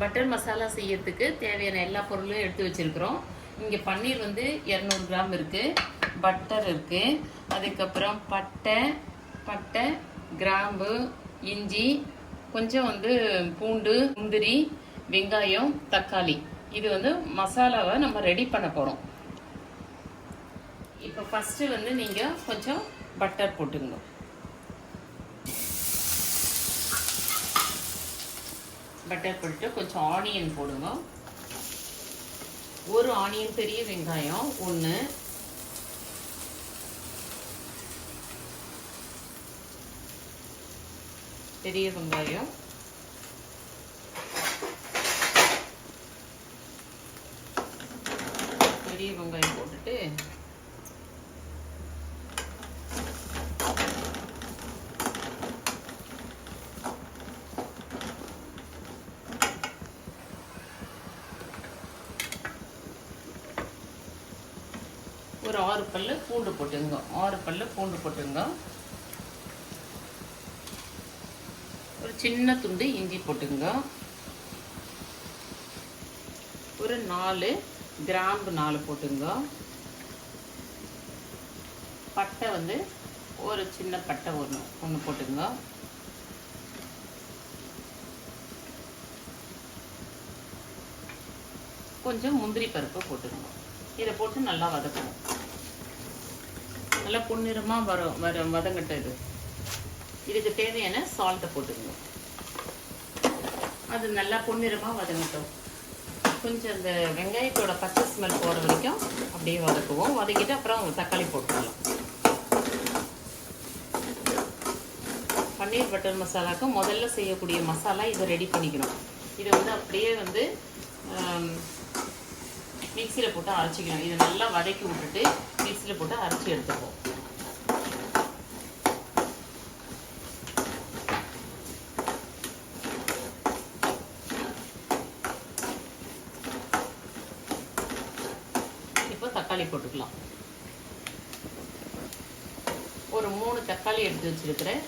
Butter masala செய்யறதுக்கு தேவையான எல்லா பொருளும் எடுத்து வச்சுருக்குறோம். இங்கே பன்னீர் வந்து இரநூறு கிராம் இருக்குது பட்டர் இருக்குது அதுக்கப்புறம் பட்டை பட்டை கிராம்பு இஞ்சி கொஞ்சம் வந்து பூண்டு முந்திரி வெங்காயம் தக்காளி. இது வந்து மசாலாவை நம்ம ரெடி பண்ண போகிறோம் இப்போ ஃபஸ்ட்டு வந்து நீங்கள் கொஞ்சம் பட்டர் போட்டுங்க பட்டர் போட்டு கொஞ்சம் ஆனியன் போடுங்க ஒரு ஆனியன் பெரிய வெங்காயம் ஒன்று பெரிய வெங்காயம். பெரிய வெங்காயம் போட்டுட்டு ஒரு ஆறு பல்லு பூண்டு போட்டுங்க ஆறு பல்லு பூண்டு போட்டுங்க ஒரு சின்ன துண்டு இஞ்சி போட்டுங்க ஒரு நாலு கிராம்பு நாலு போட்டுங்க பட்டை வந்து ஒரு சின்ன பட்டை ஒன்று ஒன்று போட்டுங்க கொஞ்சம் முந்திரி பருப்பு போட்டுருங்க இதை போட்டு நல்லா வதக்கணும் நல்லா பொன்னிறமாக வரும் வர வதங்கட்டும் இது. இதுக்கு தேவையான சால்ட்டை போட்டுக்கணும். அது நல்லா பொன்னிறமாக வதங்கட்டும். கொஞ்சம் அந்த வெங்காயத்தோட பச்சை ஸ்மெல் போகிற வரைக்கும் அப்படியே வதக்குவோம். வதக்கிட்டு அப்புறம் தக்காளி போட்டுக்கலாம். பன்னீர் பட்டர் மசாலாவுக்கு முதல்ல செய்யக்கூடிய மசாலா இதை ரெடி பண்ணிக்கணும். இதை வந்து அப்படியே வந்து மிக்சியில் போட்டு அரைச்சிக்கணும். இதை நல்லா வதக்கி விட்டுட்டு மிக்சியில் போட்டு அரைச்சி எடுத்துப்போம் இப்போ தக்காளி போட்டுக்கலாம். ஒரு மூணு தக்காளி எடுத்து வச்சிருக்கிறேன்.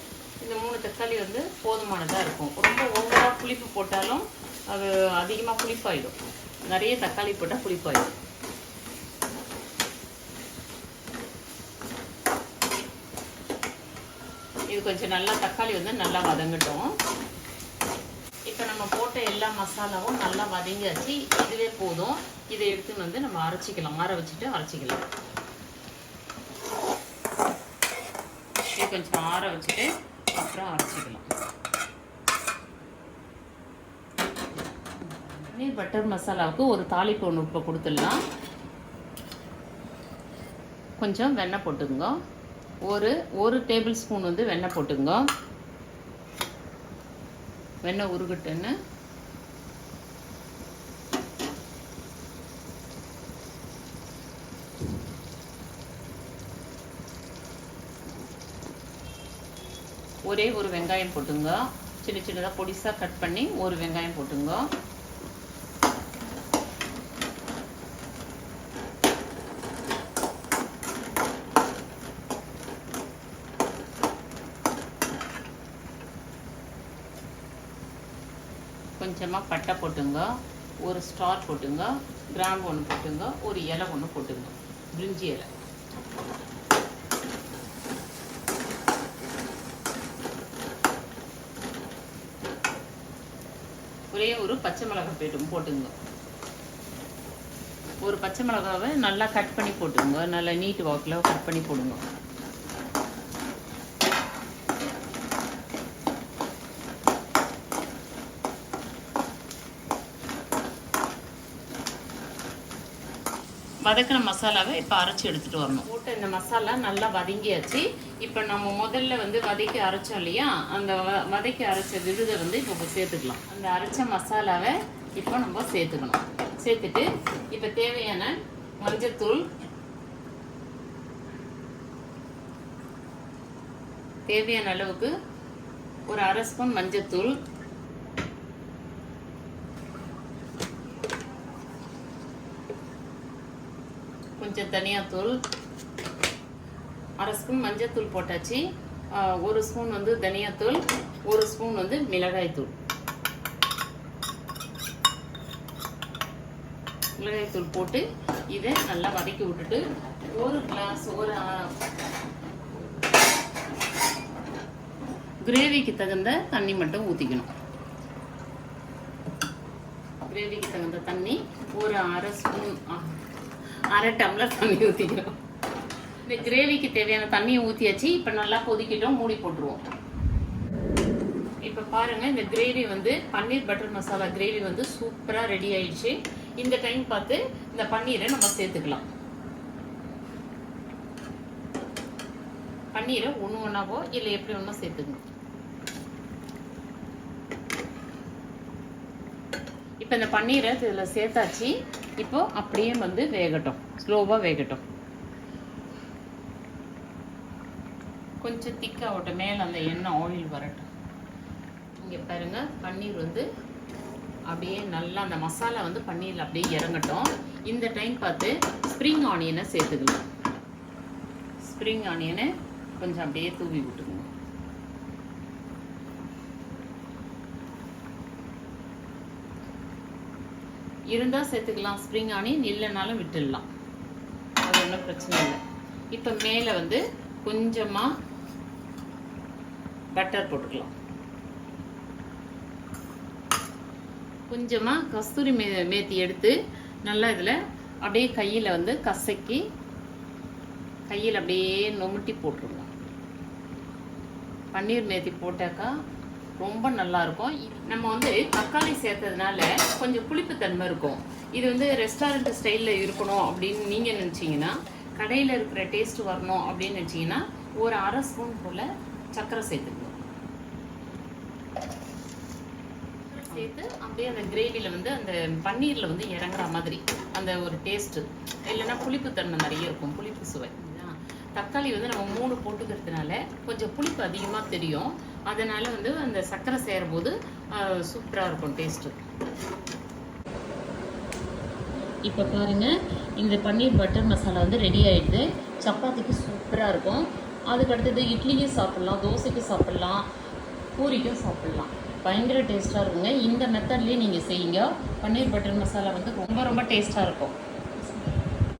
இந்த மூணு தக்காளி வந்து போதுமானதாக இருக்கும். ரொம்ப ஓவராக புளிப்பு போட்டாலும் அது அதிகமாக புளிப்பாயிடும். நிறைய தக்காளி போட்டால் புளிப்பாயிடும். இது கொஞ்சம் நல்லா தக்காளி வந்து நல்லா வதங்கட்டும். இப்போ நம்ம போட்ட எல்லா மசாலாவும் நல்லா வதங்கியாச்சு. இதுவே போதும். இதை எடுத்துன்னு வந்து நம்ம அரைச்சிக்கலாம். ஆற வச்சுட்டு அரைச்சிக்கலாம். இது கொஞ்சம் ஆற வச்சுட்டு அப்புறம் அரைச்சிக்கலாம். பன்னீர் பட்டர் மசாலாவுக்கு ஒரு தாளிப்பு ஒன்று இப்போ கொடுத்துடலாம். கொஞ்சம் வெண்ணெய் போட்டுக்கோங்க. ஒரு ஒரு டேபிள் ஸ்பூன் வந்து வெண்ணெய் போட்டுங்க வெண்ணெய் உருகட்டுன்னு. ஒரே ஒரு வெங்காயம் போட்டுங்க சின்ன சின்னதாக பொடிசாக கட் பண்ணி ஒரு வெங்காயம் போட்டுங்க கொஞ்சமாக பட்டை போட்டுங்க. ஒரு ஸ்டார் போட்டுங்க. கிராம்பு ஒன்று போட்டுங்க. ஒரு இலை ஒன்று போட்டுங்க. பிரிஞ்சி இலை. ஒரே ஒரு பச்சை மிளகாய் போய்ட்டும் போட்டுங்க. ஒரு பச்சை மிளகாவை நல்லா கட் பண்ணி போட்டுங்க. நல்லா நீட் வாக்கில் கட் பண்ணி போடுங்க. வதக்கின மசாலாவை இப்போ அரைச்சி எடுத்துகிட்டு வரணும். போட்ட இந்த மசாலா நல்லா வதங்கியாச்சு. இப்போ நம்ம முதல்ல வந்து வதக்கி அரைச்சோம் இல்லையா? அந்த வ வதக்கி அரைச்ச விழுதை வந்து இப்போ சேர்த்துக்கலாம். அந்த அரைச்ச மசாலாவை இப்போ நம்ம சேர்த்துக்கணும். சேர்த்துட்டு இப்போ தேவையான மஞ்சத்தூள் தேவையான அளவுக்கு ஒரு அரை ஸ்பூன் மஞ்சத்தூள் கொஞ்சம் தனியாத்தூள். அரை ஸ்பூன் மஞ்சத்தூள் போட்டாச்சு. ஒரு ஸ்பூன் வந்து தனியாத்தூள் ஒரு ஸ்பூன் வந்து மிளகாய்த்தூள். மிளகாய் தூள் போட்டு இதை நல்லா வதக்கி விட்டுட்டு ஒரு கிளாஸ் ஒரு கிரேவிக்கு தகுந்த தண்ணி மட்டும் ஊற்றிக்கணும் கிரேவிக்கு தகுந்த தண்ணி ஒரு அரை ஸ்பூன் அரை டம்ளர் தண்ணி ஊற்றிக்கிறோம் இந்த கிரேவிக்கு தேவையான தண்ணியை ஊற்றியாச்சு இப்போ நல்லா கொதிக்கிட்டோம் மூடி போட்டுருவோம். இப்போ பாருங்கள் இந்த கிரேவி வந்து பன்னீர் பட்டர் மசாலா கிரேவி வந்து சூப்பராக ரெடி ஆயிடுச்சு. இந்த டைம் பார்த்து இந்த பன்னீரை நம்ம சேர்த்துக்கலாம். பன்னீரை ஒன்று ஒன்றாவோ இல்லை எப்படி ஒன்றா சேர்த்துக்கணும். இப்போ இந்த பன்னீரை இதில் சேர்த்தாச்சு. இப்போ அப்படியே வந்து வேகட்டும். ஸ்லோவாக வேகட்டும். கொஞ்சம் திக்காகட்டும் மேலே அந்த எண்ணெய் ஆயில் வரட்டும். இங்கே பாருங்க பன்னீர் வந்து அப்படியே நல்லா அந்த மசாலா வந்து பன்னீரில் அப்படியே இறங்கட்டும். இந்த டைம் பார்த்து ஸ்ப்ரிங் ஆனியனை சேர்த்துக்கலாம். ஸ்ப்ரிங் ஆனியனை கொஞ்சம் அப்படியே தூவி விட்டுக்கணும் இருந்தால் சேர்த்துக்கலாம். ஸ்ப்ரிங் ஆனியன் இல்லைனாலும் விட்டுடலாம். ஒன்றும் பிரச்சனை இல்லை. இப்போ மேலே வந்து கொஞ்சமாக பட்டர் போட்டுக்கலாம். கொஞ்சமாக கஸ்தூரி மே மேத்தி எடுத்து நல்லா இதில் அப்படியே கையில் வந்து கசக்கி கையில் அப்படியே நொமுட்டி போட்டுருவோம் பன்னீர் மேத்தி போட்டாக்கா ரொம்ப நல்லா இருக்கும் நம்ம வந்து தக்காளி சேர்த்ததுனால கொஞ்சம் புளிப்புத்தன்மை இருக்கும். இது வந்து ரெஸ்டாரண்ட் ஸ்டைலில் இருக்கணும் அப்படின்னு நீங்கள் நினச்சிங்கன்னா கடையில் இருக்கிற டேஸ்ட் வரணும் அப்படின்னு நினச்சிங்கன்னா ஒரு அரை ஸ்பூன் போல் சர்க்கரை சேர்த்துக்கணும். சேர்த்து அப்படியே அந்த கிரேவியில் வந்து அந்த பன்னீரில் வந்து இறங்குற மாதிரி அந்த ஒரு டேஸ்ட்டு இல்லைன்னா புளிப்புத்தன்மை நிறைய இருக்கும் புளிப்பு சுவை. தக்காளி வந்து நம்ம மூணு போட்டுக்கிறதுனால கொஞ்சம் புளிப்பு அதிகமாக தெரியும். அதனால் வந்து அந்த சர்க்கரை சேரும்போது சூப்பராக இருக்கும் டேஸ்ட்டு இப்போ பாருங்கள் இந்த பன்னீர் பட்டர் மசாலா வந்து ரெடி ஆகிடுது சப்பாத்திக்கு சூப்பராக இருக்கும். அதுக்கு அடுத்தது இட்லிக்கும் சாப்பிட்லாம் தோசைக்கும் சாப்பிட்லாம் பூரிக்கும் சாப்பிட்லாம். பயங்கர டேஸ்ட்டாக இருக்குங்க. இந்த மெத்தட்லேயே நீங்கள் செய்யுங்க. பன்னீர் பட்டர் மசாலா வந்து ரொம்ப ரொம்ப டேஸ்ட்டாக இருக்கும்.